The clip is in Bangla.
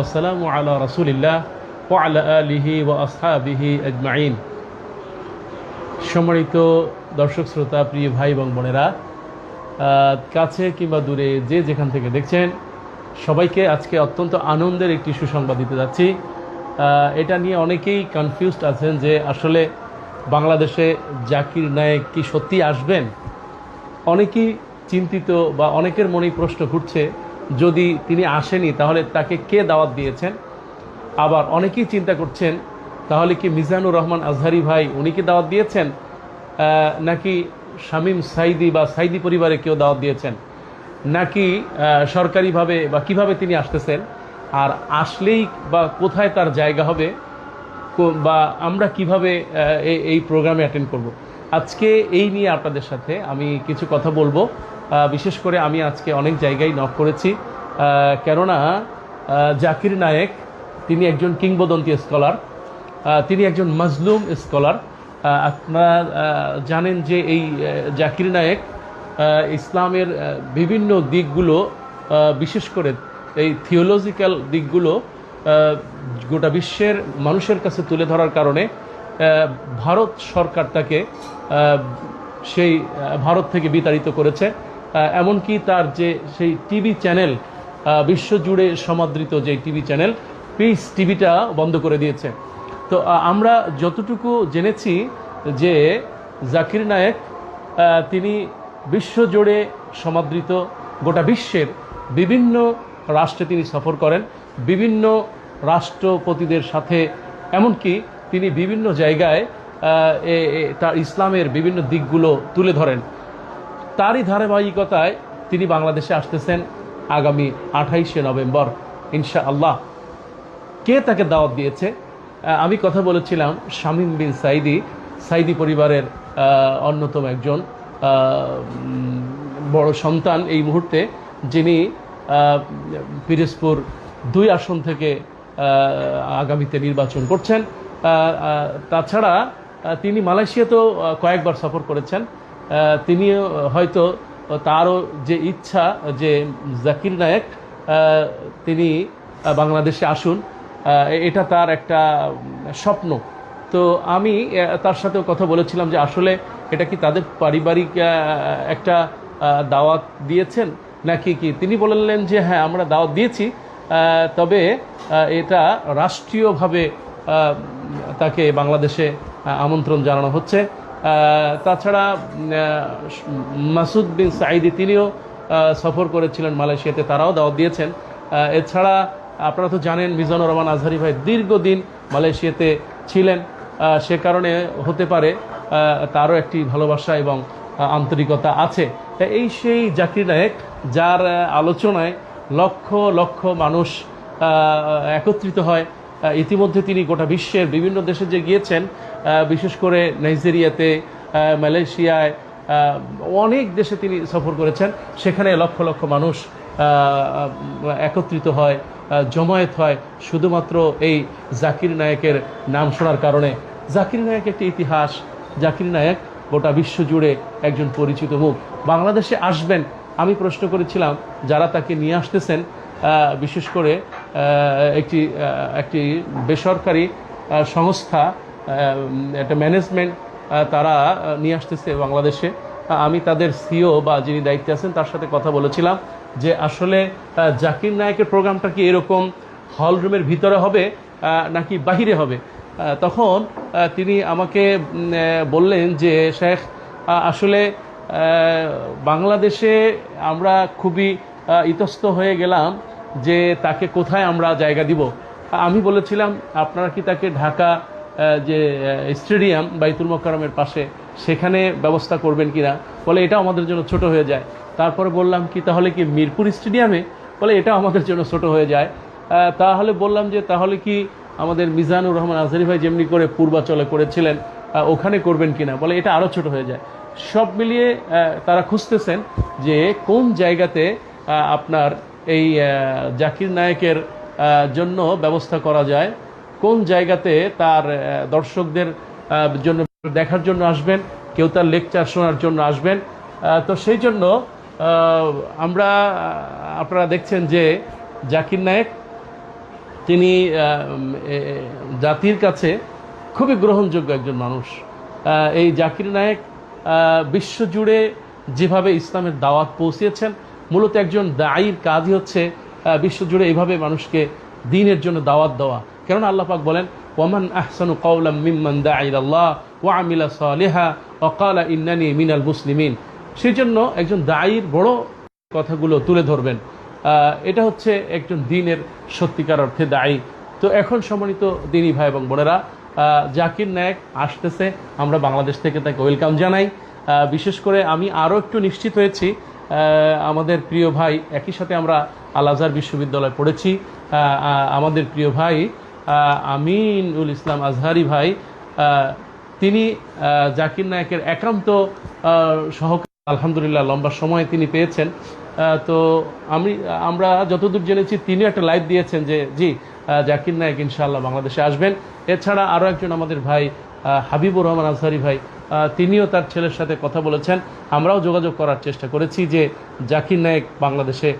ওসালাম আলা রসুলিল্লাহ ও আলা আলিহি ও আসহাবিহি সম্মানিত দর্শক, শ্রোতা, প্রিয় ভাই এবং বোনেরা কাছে কিংবা দূরে যে যেখান থেকে দেখছেন, সবাইকে আজকে অত্যন্ত আনন্দের একটি সুসংবাদ দিতে যাচ্ছি। এটা নিয়ে অনেকেই কনফিউজড আছেন যে আসলে বাংলাদেশে জাকির নায়েক কি সত্যি আসবেন? অনেকেই চিন্তিত বা অনেকের মনেই প্রশ্ন ঘুরছে যদি তিনি আসেনি তাহলে তাকে কে দাওয়াত দিয়েছেন? আবার অনেকেই চিন্তা করছেন, তাহলে কি মিজানুর রহমান আজহারি ভাই উনি কি দাওয়াত দিয়েছেন? নাকি শামীম সাইদি বা সাইদি পরিবারে কেউ দাওয়াত দিয়েছেন? নাকি সরকারিভাবে বা কীভাবে তিনি আসতেছেন? আর আসলেই বা কোথায় তার জায়গা হবে? বা আমরা কীভাবে এই- প্রোগ্রামে অ্যাটেন্ড করব? আজকে এই নিয়ে আপনাদের সাথে আমি কিছু কথা বলব। বিশেষ করে আমি আজকে অনেক জায়গায় নক করেছি। কেননা জাকির নায়েক, তিনি একজন কিংবদন্তি স্কলার তিনি একজন মজলুম স্কলার আপনারা জানেন যে এই জাকির নায়েক ইসলামের বিভিন্ন দিকগুলো বিশেষ করে এই থিওলজিক্যাল দিকগুলো গোটা বিশ্বের মানুষের কাছে তুলে ধরার কারণে ভারত সরকার তাকে সেই ভারত থেকে বিতাড়িত করেছে। এমনকি তার যে সেই টিভি চ্যানেল বিশ্বজুড়ে সমাদৃত যে টিভি চ্যানেল পিস টিভিটা বন্ধ করে দিয়েছে। তো আমরা যতটুকু জেনেছি যে জাকির নায়েক তিনি বিশ্বজুড়ে সমাদৃত গোটা বিশ্বের বিভিন্ন রাষ্ট্রে তিনি সফর করেন, বিভিন্ন রাষ্ট্রপতিদের সাথে, এমনকি তিনি বিভিন্ন জায়গায় তার ইসলামের বিভিন্ন দিকগুলো তুলে ধরেন। তারই ধারাবাহিকতায় তিনি বাংলাদেশে আসতেছেন আগামী আঠাইশে নভেম্বর ইনশা আল্লাহ কে তাকে দাওয়াত দিয়েছে? আমি কথা বলেছিলাম শামীম বিন সাইদি সাইদি পরিবারের অন্যতম একজন বড় সন্তান এই মুহূর্তে, যিনি পিরোজপুর দুই আসন থেকে আগামীতে নির্বাচন করছেন। তাছাড়া তিনি মালয়েশিয়াতেও কয়েকবার সফর করেছেন। তিনিও হয়তো তারও যে ইচ্ছা, যে জাকির নায়েক তিনি বাংলাদেশে আসুন এটা তার একটা স্বপ্ন। তো আমি তার সাথেও কথা বলেছিলাম যে আসলে এটা কি তাদের পারিবারিক একটা দাওয়াত দিয়েছেন? নাকি কি? তিনি বললেন যে হ্যাঁ আমরা দাওয়াত দিয়েছি তবে এটা রাষ্ট্রীয়ভাবে তাকে বাংলাদেশে আমন্ত্রণ জানানো হচ্ছে। তাছাড়া মাসুদ বিন সাইদি তিনিও সফর করেছিলেন মালয়েশিয়াতে, তারাও দাওয়াত দিয়েছেন। এছাড়া আপনারা তো জানেন, মিজানুর রহমান আজহারি ভাই দীর্ঘদিন মালয়েশিয়াতে ছিলেন। সে কারণে হতে পারে তারও একটি ভালোবাসা এবং আন্তরিকতা আছে। এই সেই জাকির নায়েক, যার আলোচনায় লক্ষ লক্ষ মানুষ একত্রিত হয় ইতিমধ্যে তিনি গোটা বিশ্বের বিভিন্ন দেশে যে গিয়েছেন বিশেষ করে নাইজেরিয়াতে মালয়েশিয়ায় অনেক দেশে তিনি সফর করেছেন। সেখানে লক্ষ লক্ষ মানুষ একত্রিত হয় জমায়েত হয়। শুধুমাত্র এই জাকির নায়কের নাম শোনার কারণে। জাকির নায়ক একটি ইতিহাস। জাকির নায়ক গোটা বিশ্ব জুড়ে একজন পরিচিত মুখ। বাংলাদেশে আসবেন, আমি প্রশ্ন করেছিলাম, যারা তাকে নিয়ে আসতেছেন বিশেষ করে একটি একটি বেসরকারি সংস্থা একটা ম্যানেজমেন্ট তারা নিয়ে আসতেছে বাংলাদেশে। আমি তাদের সিও বা যিনি দায়িত্বে আছেন, তার সাথে কথা বলেছিলাম যে আসলে জাকির নায়কের প্রোগ্রামটা কি এরকম হল রুমের ভিতরে হবে নাকি বাহিরে হবে? তখন তিনি আমাকে বললেন যে, শেখ আসলে বাংলাদেশে আমরা খুবই ইতস্ত হয়ে গেলাম যে তাকে কোথায় আমরা জায়গা দিব? আমি বলেছিলাম, আপনারা কি তাকে ঢাকা যে স্টেডিয়াম বাইতুল মোকারমের পাশে সেখানে ব্যবস্থা করবেন কিনা? বলে, এটা আমাদের জন্য ছোট হয়ে যায়। তারপরে বললাম, কি তাহলে কি মিরপুর স্টেডিয়ামে? বলে, এটা আমাদের জন্য ছোট হয়ে যায়। তাহলে বললাম যে, তাহলে কি আমাদের মিজানুর রহমান আজহারি ভাই যেমনি করে পূর্বাচলে করেছিলেন ওখানে করবেন কিনা? বলে, এটা আরও ছোট হয়ে যায়। সব মিলিয়ে তারা খুঁজতেছেন যে কোন জায়গাতে আপনার এই জাকির নায়কের জন্য ব্যবস্থা করা যায়। কোন জায়গাতে তার দর্শকদের জন্য দেখার জন্য আসবেন, কেউ তার লেকচার শোনার জন্য আসবেন। তো সেই জন্য আমরা আপনারা দেখছেন যে জাকির নায়েক, তিনি জাতির কাছে খুবই গ্রহণযোগ্য একজন মানুষ। এই জাকির নায়েক বিশ্বজুড়ে যেভাবে ইসলামের দাওয়াত পৌঁছিয়েছেন মূলত একজন দায়ীর কাজই হচ্ছে বিশ্বজুড়ে এইভাবে মানুষকে দিনের জন্য দাওয়াত দেওয়া। কেননা আল্লাহ পাক বলেন, ওয়ামান আহসানু কওলাম মিম্মান দা ওয়া আমিলা সালিহা ক্বালা ইন্নানি মিনাল মুসলিমিন। সেই জন্য একজন দায়ীর বড় কথাগুলো তুলে ধরবেন। এটা হচ্ছে একজন দিনের সত্যিকার অর্থে দায়ী তো এখন সম্মানিত দিনী ভাই এবং বোনেরা জাকির নায়ক আসতেছে, আমরা বাংলাদেশ থেকে তাকে ওয়েলকাম জানাই। বিশেষ করে আমি আরও একটু নিশ্চিত হয়েছি আমাদের প্রিয় ভাই, একই সাথে আমরা আল আজহার বিশ্ববিদ্যালয়ে পড়েছি। আমাদের প্রিয় ভাই আমিনুল ইসলাম আজহারি ভাই তিনি জাকির নায়কের একান্ত সহকারী। আলহামদুলিল্লাহ, লম্বা সময় তিনি পেয়েছেন। তো আমি, আমরা যতদূর জেনেছি তিনি একটা লাইভ দিয়েছেন যে, জি জাকির নায়ক ইনশাআল্লাহ বাংলাদেশে আসবেন। এছাড়া আরও একজন আমাদের ভাই হাবিবুর রহমান আজহারি ভাই তিনিও তার ছেলের সাথে কথা বলেছেন। আমরাও যোগাযোগ করার চেষ্টা করেছি যে জাকির নায়েক বাংলাদেশে